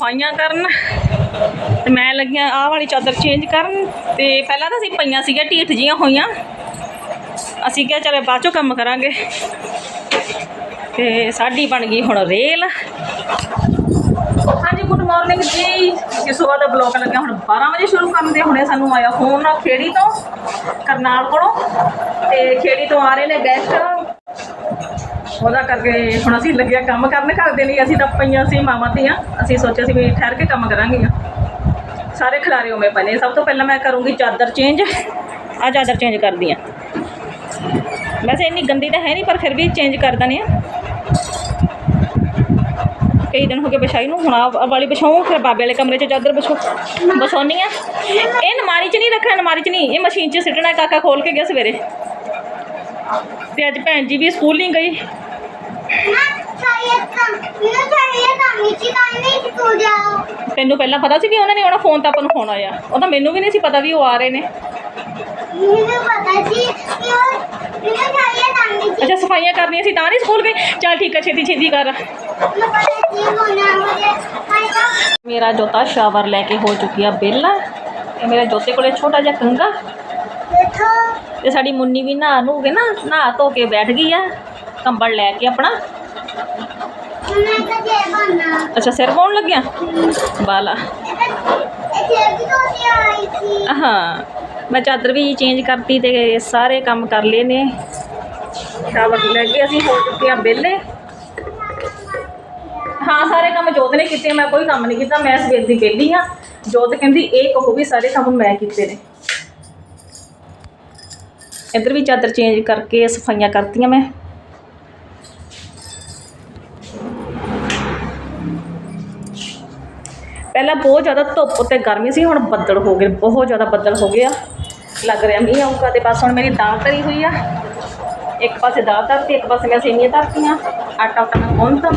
ਸਫਾਈਆਂ ਕਰਨ। ਤੇ ਮੈਂ ਲੱਗੀਆਂ ਆਹ ਵਾਲੀ ਚਾਦਰ ਚੇਂਜ ਕਰਨ। ਤੇ ਪਹਿਲਾਂ ਤਾਂ ਅਸੀਂ ਪਈਆਂ ਸੀਗੀਆਂ, ਢੀਠ ਜੀਆਂ ਹੋਈਆਂ। ਅਸੀਂ ਕਿਹਾ ਚਲੇ ਬਾਅਦ ਚੋਂ ਕੰਮ ਕਰਾਂਗੇ। ਤੇ ਸਾਡੀ ਬਣ ਗਈ ਹੁਣ ਰੇਲ। ਹਾਂਜੀ ਗੁੱਡ ਮਾਰਨਿੰਗ ਜੀ। ਕਿ ਸਵੇਰ ਦਾ ਬਲੌਗ ਲੱਗਿਆ ਹੁਣ 12 ਵਜੇ ਸ਼ੁਰੂ ਕਰਨ ਦੇ। ਹੁਣੇ ਸਾਨੂੰ ਆਇਆ ਫੋਨ ਖੇੜੀ ਤੋਂ, ਕਰਨਾਲ ਕੋਲੋਂ। ਤੇ ਖੇੜੀ ਤੋਂ ਆ ਰਹੇ ਨੇ ਗੈਸਟ ਉਹਦਾ ਕਰਕੇ ਹੁਣ ਅਸੀਂ ਲੱਗਿਆ ਕੰਮ ਕਰਨ ਘਰ ਦੇ ਲਈ, ਅਸੀਂ ਤਾਂ ਪਈਆਂ ਸੀ, ਮਾਵਾਂ ਧੀਆਂ। ਅਸੀਂ ਸੋਚਿਆ ਸੀ ਵੀ ਠਹਿਰ ਕੇ ਕੰਮ ਕਰਾਂਗੀਆਂ। ਸਾਰੇ ਖਿਲਾਰੇ ਉਵੇਂ ਪਏ ਸਭ ਤੋਂ ਪਹਿਲਾਂ ਮੈਂ ਕਰੂੰਗੀ ਚਾਦਰ ਚੇਂਜ ਆ ਚਾਦਰ ਚੇਂਜ ਕਰਦੀ ਆ। ਵੈਸੇ ਇੰਨੀ ਗੰਦੀ ਤਾਂ ਹੈ ਨਹੀਂ, ਪਰ ਫਿਰ ਵੀ ਚੇਂਜ ਕਰ ਦਨੇ ਆ। ਕਈ ਦਿਨ ਹੋ ਗਏ ਵਿਛਾਈ ਨੂੰ, ਹੁਣ ਆਹ ਵਾਲੀ ਵਿਛਾਉਂ ਫਿਰ ਬਾਬੇ ਵਾਲੇ ਕਮਰੇ 'ਚ ਚਾਦਰ ਵਿਛੋ ਵਿਛਾਉਣੀ ਆ। ਇਹ ਨਮਾਰੀ 'ਚ ਨਹੀਂ ਰੱਖਣਾ ਨਮਾਰੀ 'ਚ ਨਹੀਂ। ਇਹ ਮਸ਼ੀਨ 'ਚ ਸਿੱਟਣਾ, ਕਾਕਾ ਖੋਲ ਕੇ ਗਿਆ ਸਵੇਰੇ। ਤੇ ਅੱਜ ਭੈਣ ਜੀ ਵੀ ਸਕੂਲ ਨਹੀਂ ਗਈ। ਤੈਨੂੰ ਪਹਿਲਾਂ ਪਤਾ ਸੀ ਵੀ ਉਹਨਾਂ ਨੇ ਆਉਣਾ? ਫੋਨ ਤਾਂ ਆਪਾਂ ਨੂੰ ਫੋਨ ਆਇਆ। ਉਹ ਤਾਂ ਮੈਨੂੰ ਵੀ ਨਹੀਂ ਸੀ ਪਤਾ ਵੀ ਉਹ ਆ ਰਹੇ ਨੇ। ਅੱਛਾ, ਸਫਾਈਆਂ ਕਰਨੀਆਂ ਸੀ ਤਾਂ ਨਹੀਂ ਸਕੂਲ ਗਏ? ਚੱਲ ਠੀਕ ਹੈ ਛੇਤੀ ਛੇਤੀ ਕਰ। ਮੇਰਾ ਜੋਤਾ ਸ਼ਾਵਰ ਲੈ ਕੇ ਹੋ ਚੁੱਕੀ ਆ ਬੇਲਾ ਤੇ ਮੇਰੇ ਜੋਤੇ ਕੋਲੇ ਛੋਟਾ ਜਿਹਾ ਕੰਗਾ। ਤੇ ਸਾਡੀ ਮੁੰਨੀ ਵੀ ਨਹਾ ਨੂੰ ਕੇ ਨਾ, ਨਹਾ ਧੋ ਕੇ ਬੈਠ ਗਈ ਆ। ਕੰਬਲ ਲੈ ਕੇ ਆਪਣਾ। ਅੱਛਾ ਸਿਰ ਪਾਉਣ ਲੱਗਿਆ? ਬਾਲਾ। ਹਾਂ ਮੈਂ ਚਾਦਰ ਵੀ ਚੇਂਜ ਕਰਤੀ ਤੇ ਸਾਰੇ ਕੰਮ ਕਰ ਲਏ ਨੇ। ਸ਼ਾਵਰ ਲੈ ਕੇ ਅਸੀਂ ਹੋ ਚੁੱਕੇ ਆ ਵਿਹਲੇ। ਹਾਂ ਸਾਰੇ ਕੰਮ ਜੋਤ ਨੇ ਕੀਤੇ ਮੈਂ ਕੋਈ ਕੰਮ ਨਹੀਂ ਕੀਤਾ ਮੈਂ ਸਵੇਰ ਦੀ ਵਿਹਲੀ ਆ ਜੋਤ ਕਹਿੰਦੀ ਇਹ ਕਹੋ ਵੀ ਸਾਰੇ ਕੰਮ ਮੈਂ ਕੀਤੇ ਨੇ। ਇੱਧਰ ਵੀ ਚਾਦਰ ਚੇਂਜ ਕਰਕੇ ਸਫਾਈਆਂ ਕਰਤੀਆਂ ਮੈਂ। ਪਹਿਲਾਂ ਬਹੁਤ ਜ਼ਿਆਦਾ ਧੁੱਪ ਤੇ ਗਰਮੀ ਸੀ ਹੁਣ ਬੱਦਲ ਹੋ ਗਏ ਬਹੁਤ ਜ਼ਿਆਦਾ ਬੱਦਲ ਹੋ ਗਏ ਆ। ਲੱਗ ਰਿਹਾ ਮੀਂਹ ਆਊਗਾ ਤੇ ਬਸ ਹੁਣ ਮੇਰੀ ਦਾਲ ਧਰੀ ਹੋਈ ਆ। ਇੱਕ ਪਾਸੇ ਦਾਲ ਧਰਤੀ ਇੱਕ ਪਾਸੇ ਮੈਂ ਸੇਮੀਆਂ ਧਰਤੀਆਂ ਆਟਾ ਉਟਾ ਮੈਂ ਗੁੰਨਤਾ।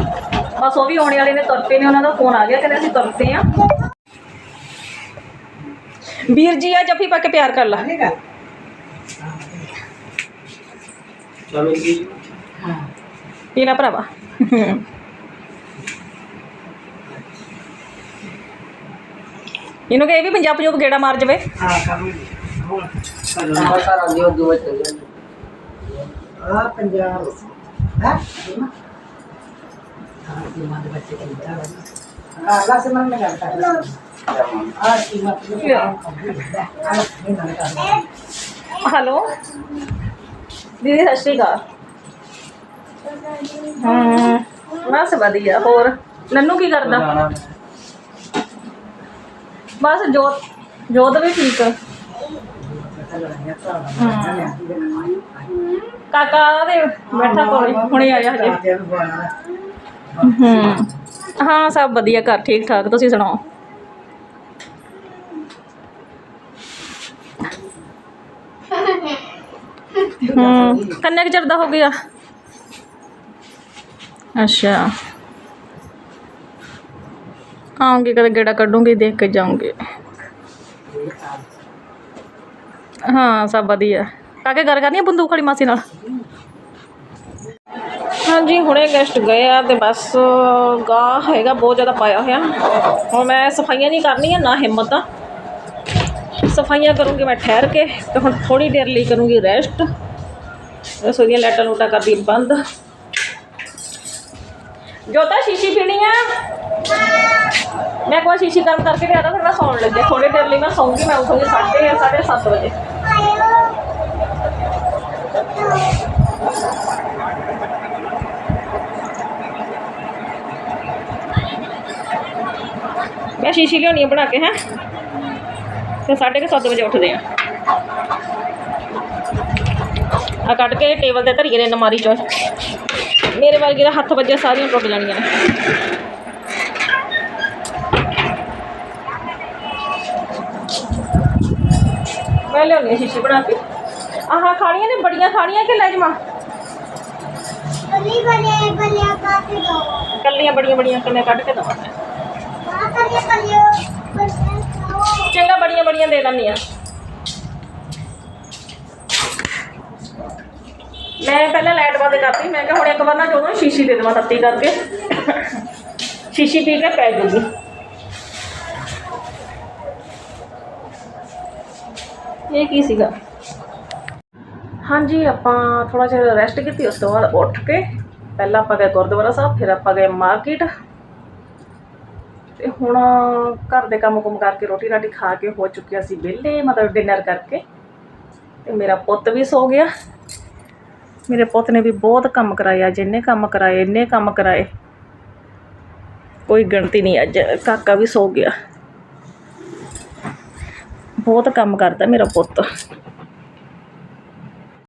ਬਸ ਉਹ ਵੀ ਆਉਣੇ ਵਾਲੇ ਨੇ ਤੁਰ ਪਏ ਨੇ ਉਹਨਾਂ ਦਾ ਫੋਨ ਆ ਗਿਆ ਕਹਿੰਦੇ ਅਸੀਂ ਤੁਰਦੇ ਆ। ਵੀਰ ਜੀ ਆ ਜੱਫੀ ਪਾ ਕੇ ਪਿਆਰ ਕਰ ਲਾ। ਚਲੋ ਜੀ। ਪੀ ਲੈ ਭਰਾਵਾ। ਇਹਨੂੰ ਕਹੇ ਵੀ ਪੰਜਾਬ ਪੰਜਾਬ ਗੇੜਾ ਮਾਰ ਜਵੇ। ਹਾਂ ਕਰਾਂਗੇ ਦੋ ਚੱਲ ਆ ਪੰਜਾਬ। ਹੈ? ਹੈਲੋ? ਦੀਦੀ ਸਤਿ ਸ਼੍ਰੀ ਅਕਾਲ। ਹਾਂ ਬਸ ਵਧੀਆ ਹੋਰ? ਨੰਨੂ ਕੀ ਕਰਦਾ? ਬਸ ਜੋਤ ਜੋਤ ਵੀ ਠੀਕ ਕਾਕਾ ਦੇ ਬੈਠਾ ਕੋਲੇ ਹੁਣੇ ਆਇਆ ਹਜੇ। ਹੂੰ। ਹਾਂ, ਸਭ ਵਧੀਆ, ਘਰ ਠੀਕ ਠਾਕ, ਤੁਸੀਂ ਸੁਣਾਓ? ਹੂੰ, ਕਿੰਨੇ ਕੁ ਚਿਰ ਦਾ ਹੋ ਗਿਆ? ਅੱਛਾ। ਆਉਂਗੀ, ਕਦੇ ਗੇੜਾ ਕੱਢੂੰਗੀ, ਦੇਖ ਕੇ ਜਾਊਂਗੀ। ਹਾਂ, ਸਭ ਵਧੀਆ। ਕਾਕੇ, ਗੱਲ ਕਰਨੀ ਆ ਬੰਦੂਕ ਵਾਲੀ ਮਾਸੀ ਨਾਲ? ਹਾਂਜੀ, ਹੁਣੇ ਗੈਸਟ ਗਏ ਆ ਤੇ ਬਸ ਗਾਹ ਹੈਗਾ, ਬਹੁਤ ਜ਼ਿਆਦਾ ਪਾਇਆ ਹੋਇਆ। ਹੁਣ ਮੈਂ ਸਫਾਈਆਂ ਨਹੀਂ ਕਰਨੀਆਂ, ਨਾ ਹਿੰਮਤ ਆ। ਸਫਾਈਆਂ ਕਰੂੰਗੀ ਮੈਂ ਠਹਿਰ ਕੇ, ਤੇ ਹੁਣ ਥੋੜੀ ਦੇਰ ਲਈ ਕਰੂੰਗੀ ਰੈਸਟ ਰਸੋਈ ਦੀਆਂ ਲਾਈਟਾਂ ਲੂਟਾਂ ਕਰਦੀ ਬੰਦ। ਜੋਤਾ ਸ਼ੀਸ਼ੀ ਪੀਣੀ ਆ ਮੈਂ ਕੋਈ ਸ਼ੀਸ਼ੀ ਗਰਮ ਕਰਕੇ ਲਿਆਦਾ, ਫਿਰ ਮੈਂ ਸੌਣ ਲੱਗਿਆ ਥੋੜੀ ਦੇਰ ਲਈ ਮੈਂ ਸੌਂਗੀ, ਮੈਂ ਉੱਠੂਗੀ ਸਾਢੇ ਸਾਢੇ ਸੱਤ ਵਜੇ। ਮੈਂ ਸ਼ੀਸ਼ੀ ਲਿਆਉਣੀ ਆ ਬਣਾ ਕੇ, ਹੈ? ਤੇ ਸਾਢੇ ਕੁ ਸੱਤ ਵਜੇ ਉੱਠਦੇ ਆ। ਆ ਕੱਢ ਕੇ ਟੇਬਲ ਤੇ ਧਰੀਏ ਨੇ ਨਮਾਰੀ ਚੋਂ। ਮੇਰੇ ਵਰਗੇ ਦਾ ਹੱਥ ਵੱਜੇ ਸਾਰੀਆਂ ਟੁੱਟ ਜਾਣੀਆਂ ਨੇ। ਮੈਂ ਲਿਆਉਣੀ ਆ ਸ਼ੀਸ਼ੀ ਬਣਾ ਕੇ ਆਹ ਖਾਣੀਆਂ ਨੇ ਬੜੀਆਂ ਖਾਣੀਆਂ ਕਿ ਲੈ ਜਾਵਾਂ ਕੱਲੀਆਂ ਬੜੀਆਂ ਬੜੀਆਂ ਕੱਲੀਆਂ ਕੱਢ ਕੇ ਦਵਾਂ ਚੰਗਾ ਬੜੀਆਂ ਬੜੀਆਂ ਦੇ ਦਿੰਦੀ ਆ ਮੈਂ ਪਹਿਲਾਂ ਲਾਈਟ ਬੰਦ ਕਰਤੀ ਮੈਂ ਕਿਹਾ ਹੁਣ ਇੱਕ ਵਾਰ ਨਾ ਜਦੋਂ ਸ਼ੀਸ਼ੀ ਦੇ ਦੇਵਾਂ ਤੱਤੀ ਕਰਕੇ ਸ਼ੀਸ਼ੀ ਪੀ ਇਹ ਕੀ ਸੀਗਾ? ਹਾਂਜੀ, ਆਪਾਂ ਥੋੜਾ ਜਿਹਾ ਰੈਸਟ ਕੀਤੀ, ਉਸ ਤੋਂ ਬਾਅਦ ਉੱਠ ਕੇ ਪਹਿਲਾਂ ਆਪਾਂ ਗਏ ਗੁਰਦੁਆਰਾ ਸਾਹਿਬ, ਫਿਰ ਆਪਾਂ ਗਏ ਮਾਰਕੀਟ। ਤੇ ਹੁਣ ਘਰ ਦੇ ਕੰਮ ਕੁਮ ਕਰਕੇ ਰੋਟੀ ਰਾਟੀ ਖਾ ਕੇ ਹੋ ਚੁੱਕਿਆ ਸੀ ਵਿਹਲੇ, ਮਤਲਬ ਡਿਨਰ ਕਰਕੇ। ਤੇ ਮੇਰਾ ਪੁੱਤ ਵੀ ਸੋ ਗਿਆ। ਮੇਰੇ ਪੁੱਤ ਨੇ ਵੀ ਬਹੁਤ ਕੰਮ ਕਰਾਇਆ, ਜਿੰਨੇ ਕੰਮ ਕਰਾਏ, ਇੰਨੇ ਕੰਮ ਕਰਾਏ। ਕੋਈ ਗਿਣਤੀ ਨਹੀਂ, ਅੱਜ ਕਾਕਾ ਵੀ ਸੋ ਗਿਆ। ਬਹੁਤ ਕੰਮ ਕਰਦਾ ਮੇਰਾ ਪੁੱਤ।